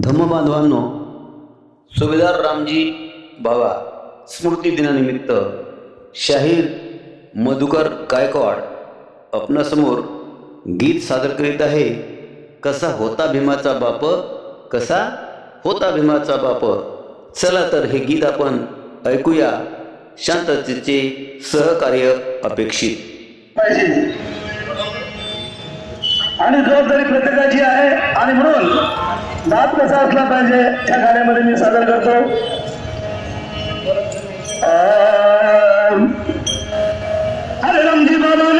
धम्मबांधवांनो सुभेदार रामजी बाबा स्मृती दिनानिमित्त शाहीर मधुकर गायकवाड आपणासमोर गीत सादर करीत आहे. कसा होता भीमाचा बाप? कसा होता भीमाचा बाप? चला तर हे गीत आपण ऐकूया. शांततेचे सहकार्य अपेक्षित. पाहिजे आणि जबाबदारी प्रत्येकाची आहे. नाद कसा असला पाहिजे या गाण्यामध्ये मी सादर करतो. अरे रामजी बाबा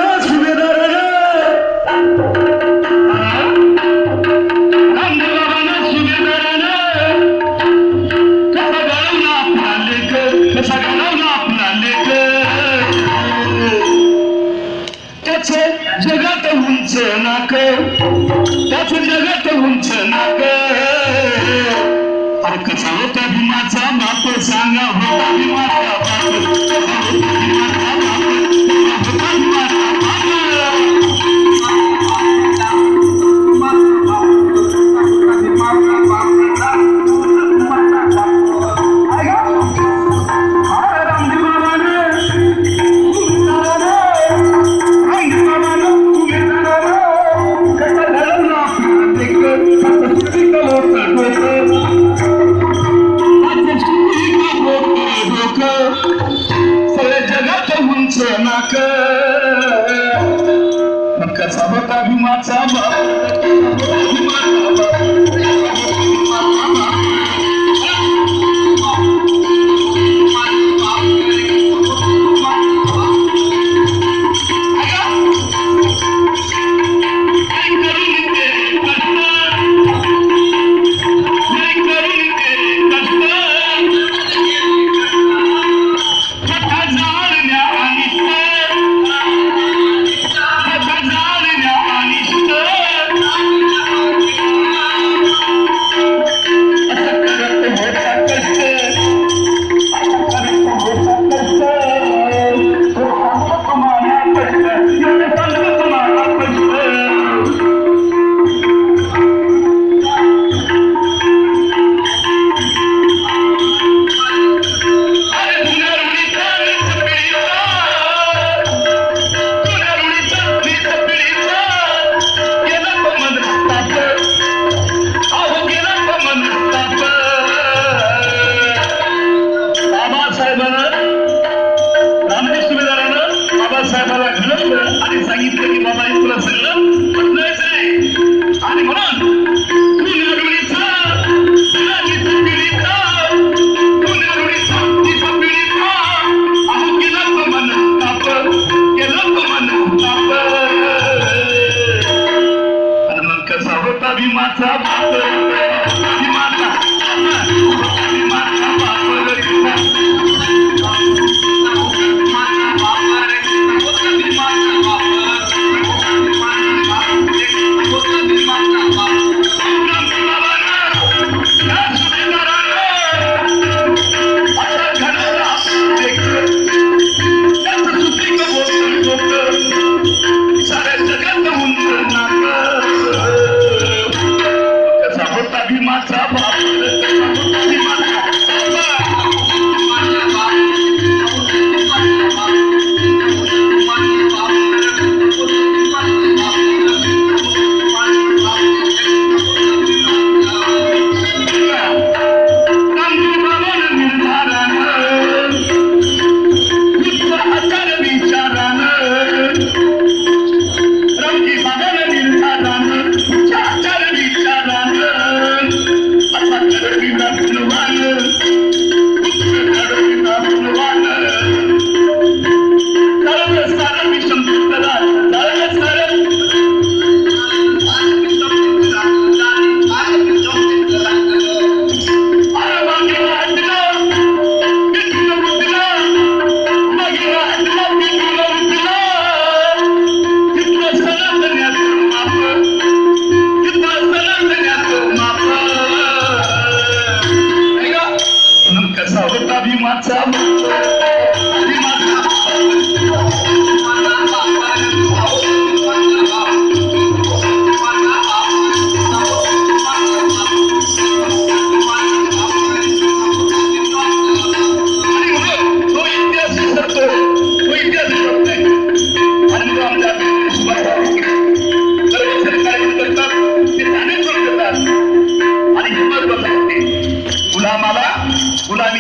कसा होता भीमाचा बाप सांगा होता भीमाचा बाप कसा होता भीमाचा बाप आणि सांगितलं की बाबा तुला सगळं बदलायचं आहे आणि म्हणून पुनरुणीचा राजीचा पिढीचा पुनरुणीचा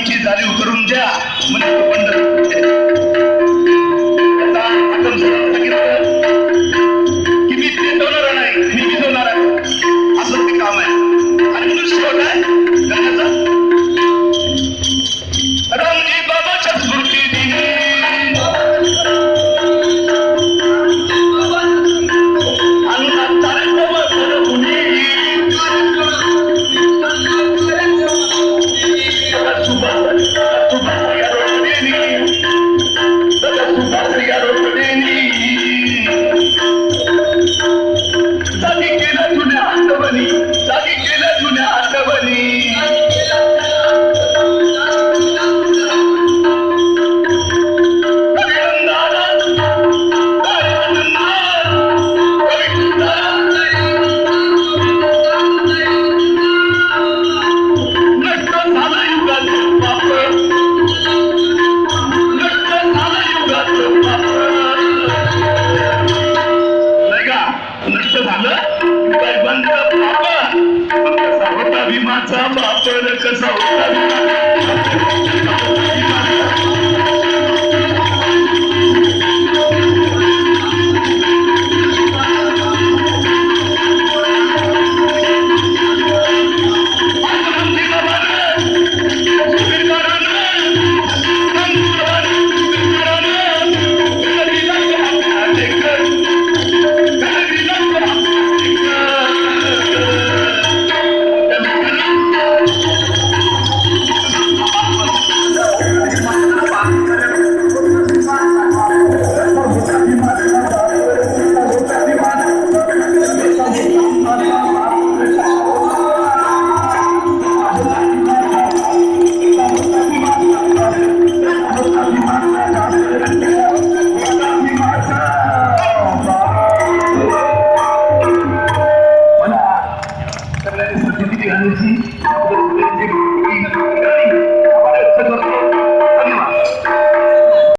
मुलांची जाणीव करून द्या. म्हणजे पंढरपूर तुमचं झालं काय बंद कसा होता भीमाचा बापर कसा होता